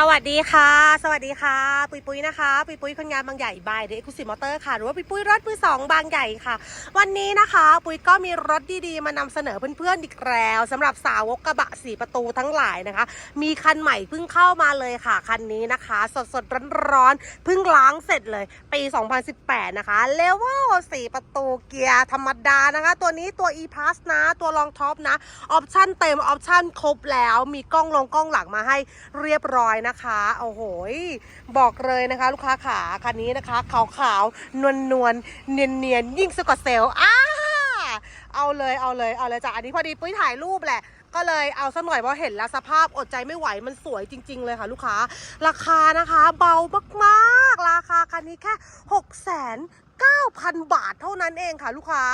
สวัสดีค่ะ สวัสดีค่ะ ปุยปุยนะคะ ปุยปุยคนงานบางใหญ่บายเดอะเอ็กซ์คลูซีมอเตอร์ค่ะ หรือว่าปุยปุยรถมือสองบางใหญ่ค่ะ วันนี้นะคะ ปุยก็มีรถดีๆ มานำเสนอเพื่อนๆอีกแล้วสำหรับสาวกกระบะสีประตูทั้งหลายนะคะ มีคันใหม่เพิ่งเข้ามาเลยค่ะ คันนี้นะคะ สดๆร้อนๆเพิ่งล้างเสร็จเลย ปี 2018 นะคะเลเวลสีประตูเกียร์ธรรมดานะคะ ตัวนี้ตัว e p a s นะตัวรองท็อปนะออปชั่นเต็มออปชั่นครบแล้วมีกล้องลงกล้องหลังมาให้เรียบร้อยนะคะโอ้โหบอกเลยนะคะ ลูกค้าขาคันนี้นะคะ ขาวขาวๆนวลนวลเนียนเนียนๆยิ่งสกอตเซลอ้าเอาเลยเอาเลยเอาเลยจ้ะอันนี้พอดีปุ้ยถ่ายรูปแหละก็เลยเอาสักหน่อยเพราะเห็นแล้วสภาพอดใจไม่ไหวมันสวยจริง ๆ เลยค่ะ ลูกค้า ราคานะคะ เบามากๆ ราคาคันนี้แค่6 9 0 0 0 บาทเท่านั้นเองค่ะลูกค้า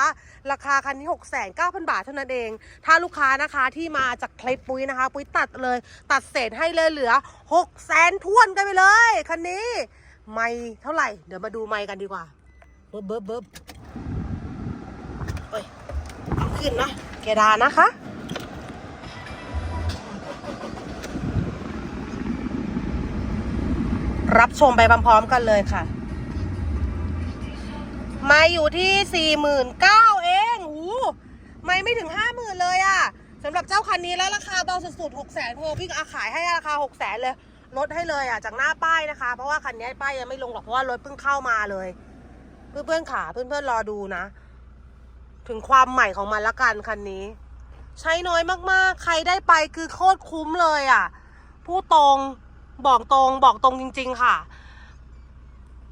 ราคาคันนี้ 6 9 0 0 0 บาทเท่านั้นเอง ถ้าลูกค้านะคะที่มาจากคลิปปุ้ยนะคะ ปุ้ยตัดเลย ตัดเศษให้เลยเหลือ 6 0 0 0 0ทวนกันไปเลยคันนี้ไม่เท่าไหร่ เดี๋ยวมาดูไม่กันดีกว่าเบิบเบิบเบิบเอ้ยเอาขึ้นนะเกดานะคะรับชมไปพร้อมๆกันเลยค่ะ ไม่อยู่ที่สี่หมื่นเเองหูไม่ไม่ถึงห้าหมื่นเลยอะสำหรับเจ้าคันนี้แล้วราคาเบาสุดๆหกแสนพอพี่อาขายให้ราคาหกแสนเลยลดให้เลยอะจากหน้าป้ายนะคะ เพราะว่าคันนี้ป้ายยังไม่ลงหรอกเพราะว่ารถเพิ่งเข้ามาเลย เพื่อนๆขาเพื่อนๆรอดูนะ ถึงความใหม่ของมันละกันคันนี้ ใช้น้อยมากๆ ใครได้ไปคือโคตรคุ้มเลยอะ่ะพูดตรงบอกตรงบอกตรงจริง ๆ ค่ะ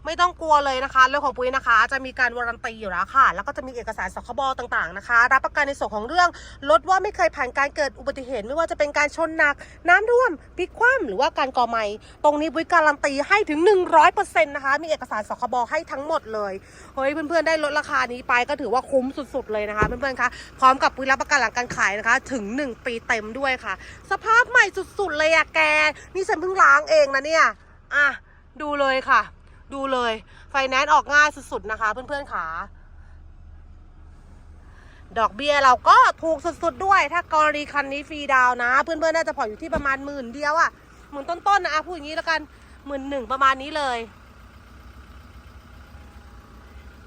ไม่ต้องกลัวเลยนะคะเรื่องของปุ้ยนะคะ จะมีการวารันตีอยู่แล้วค่ะ แล้วก็จะมีเอกสารสคบต่างๆนะคะ รับประกันในส่วนของเรื่องรถว่าไม่เคยผ่านการเกิดอุบัติเหตุไม่ว่าจะเป็นการชนหนัก น้ำท่วมพลิกคว่ำหรือว่าการก่อไหมตรงนี้ปุ้ยการันตีให้ถึง 100%นะคะมีเอกสารสคบให้ทั้งหมดเลยเฮ้ยเพื่อนๆได้ลดราคานี้ไปก็ถือว่าคุ้มสุดๆเลยนะคะเพื่อนๆคะพร้อมกับปุ้ยรับประกันหลังการขายนะคะถึง 1 ปีเต็มด้วยค่ะ สภาพใหม่สุดๆเลยอะแกนี่ฉันเพิ่งล้างเองนะเนี่ยอะดูเลยค่ะ ดูเลย ไฟแนนซ์ออกง่ายสุดๆนะคะ เพื่อนๆขาดอกเบี้ยเราก็ถูกสุดๆด้วย ถ้ากรณีคันนี้ฟรีดาวนะ เพื่อนๆน่าจะผ่อนอยู่ที่ประมาณหมื่นเดียวอะหมื่นต้นๆนะอะพูดอย่างนี้แล้วกันหมื่นหนึ่งประมาณนี้เลย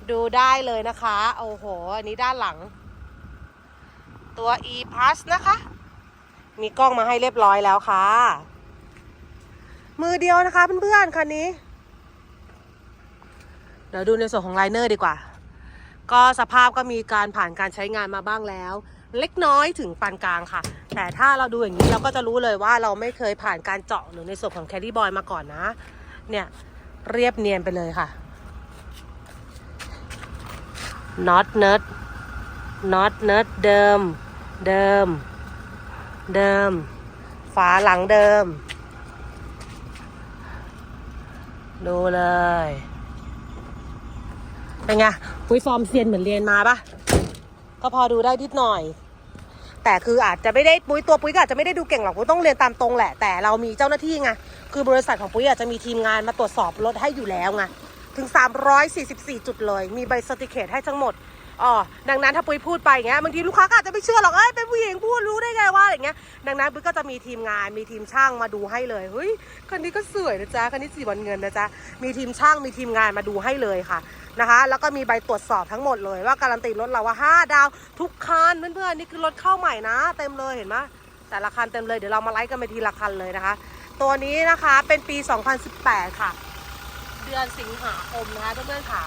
ดูได้เลยนะคะ โอ้โห อันนี้ด้านหลัง ตัว e plus นะคะ มีกล้องมาให้เรียบร้อยแล้วค่ะ มือเดียวนะคะเพื่อนๆคันนี้ ดี๋ยวดูในส่วนของไลเนอร์ดีกว่า ก็สภาพก็มีการผ่านการใช้งานมาบ้างแล้ว เล็กน้อยถึงปานกลางค่ะ แต่ถ้าเราดูอย่างนี้เราก็จะรู้เลยว่าเราไม่เคยผ่านการเจาะหรือในส่วนของแคดดี้บอยมาก่อนนะ เนี่ยเรียบเนียนไปเลยค่ะน็อตเนิร์ดน็อตเนิร์ดเดิม เดิม เดิม ฝาหลังเดิม ดูเลย เป็นไงปุ้ยฟอร์มเซียนเหมือนเรียนมาปะก็พอดูได้นิดหน่อย แต่คืออาจจะไม่ได้ปุ้ยตัวปุ้ยก็อาจจะไม่ได้ดูเก่งหรอกปุ้ยต้องเรียนตามตรงแหละ แต่เรามีเจ้าหน้าที่ไง คือบริษัทของปุ้ยอาจจะมีทีมงานมาตรวจสอบรถให้อยู่แล้วไง ถึง 344 จุดเลย มีใบสติเคตให้ทั้งหมด อ๋อ ดังนั้นถ้าปุ้ยพูดไปอย่างเงี้ย บางทีลูกค้าก็อาจจะไม่เชื่อหรอก เอ้ย เป็นผู้หญิงพูดรู้ได้ ดังนั้นปุ้ยก็จะมีทีมงานมีทีมช่างมาดูให้เลยเฮ้ยคันนี้ก็สวยนะจ๊ะคันนี้สีวันเงินนะจ๊ะมีทีมช่างมีทีมงานมาดูให้เลยค่ะนะคะ แล้วก็มีใบตรวจสอบทั้งหมดเลยว่าการันตีรถเราว่า 5 ดาวทุกคันเพื่อนๆนี่คือรถเข้าใหม่นะ เต็มเลยเห็นไหมแต่ละคันเต็มเลยเดี๋ยวเรามาไล่กันไปทีละคันเลยนะคะ ตัวนี้นะคะเป็นปี 2018 ค่ะ เดือนสิงหาคมนะคะเพื่อนๆขา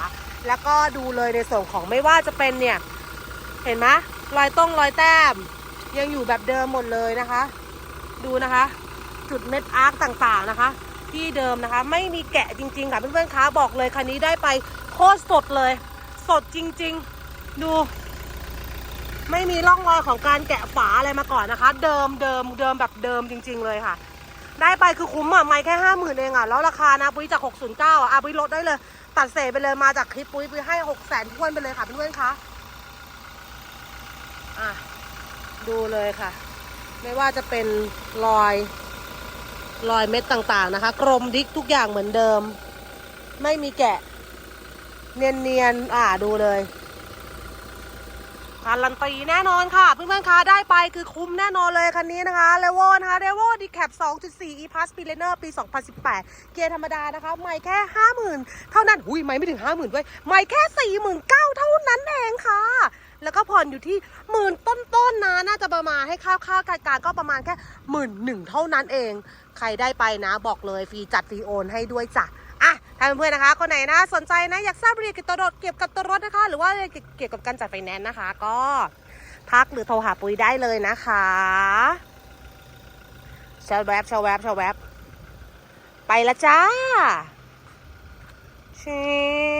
แล้วก็ดูเลยในส่วนของไม่ว่าจะเป็นเนี่ย เห็นไหมรอยต้องรอยแต้ม ยังอยู่แบบเดิมหมดเลยนะคะ ดูนะคะ จุดเม็ดอาร์คต่างๆนะคะ ที่เดิมนะคะ ไม่มีแกะจริงๆค่ะเพื่อนๆคะบอกเลยคันนี้ได้ไปโคตรสดเลย สดจริงๆ ดู ไม่มีร่องรอยของการแกะฝาอะไรมาก่อนนะคะ เดิมเดิมเดิมแบบเดิมจริง ๆ เลยค่ะ ได้ไปคือคุ้มอะไม่แค่ห้าหมื่นเองอะแล้วราคานะปุ้ยจาก609อะอะปุ้ยลดได้เลย ตัดเศษไปเลยมาจากคลิปปุ้ยปุ้ยให้6แสนทวนไปเลยค่ะเพื่อนๆคะอะ ดูเลยค่ะ ไม่ว่าจะเป็นรอยรอยเม็ดต่างๆนะคะ กรมดิกทุกอย่างเหมือนเดิม ไม่มีแกะ เนียนๆ อ่าดูเลยคการันตีแน่นอนค่ะ เพื่อนๆคะได้ไปคือคุ้มแน่นอนเลยคันนี้นะคะเลโวนะคะเลโวดีแคป2.4 e plus p i l e n e r ปี 2018 เกียร์ธรรมดานะคะ ไม่แค่ 50,000 เท่านั้น อุ้ยไม่ไม่ถึง 50,000ด้วย ไม่แค่ 49,000 เท่านั้นเองค่ะ แล้วก็ผ่อนอยู่ที่หมื่นต้นๆนะน่าจะประมาณให้ค่าค่ากลางๆก็ประมาณแค่หมื่นหนึ่งเท่านั้นเอง ใครได้ไปนะ บอกเลยฟรีจัดฟรีโอนให้ด้วยจ้ะอะถ้าเพื่อนๆนะคะ คนไหนนะสนใจนะอยากทราบรายละเอียดเกี่ยวกับตัวรถเกี่ยวกับตัวรถนะคะ หรือว่าเกี่ยวกับการจัดไฟแนนซ์นะคะ ก็ทักหรือโทรหาปุ้ยได้เลยนะคะเชลแวบเชลแวบเชลแวบไปละจ้าเชฟ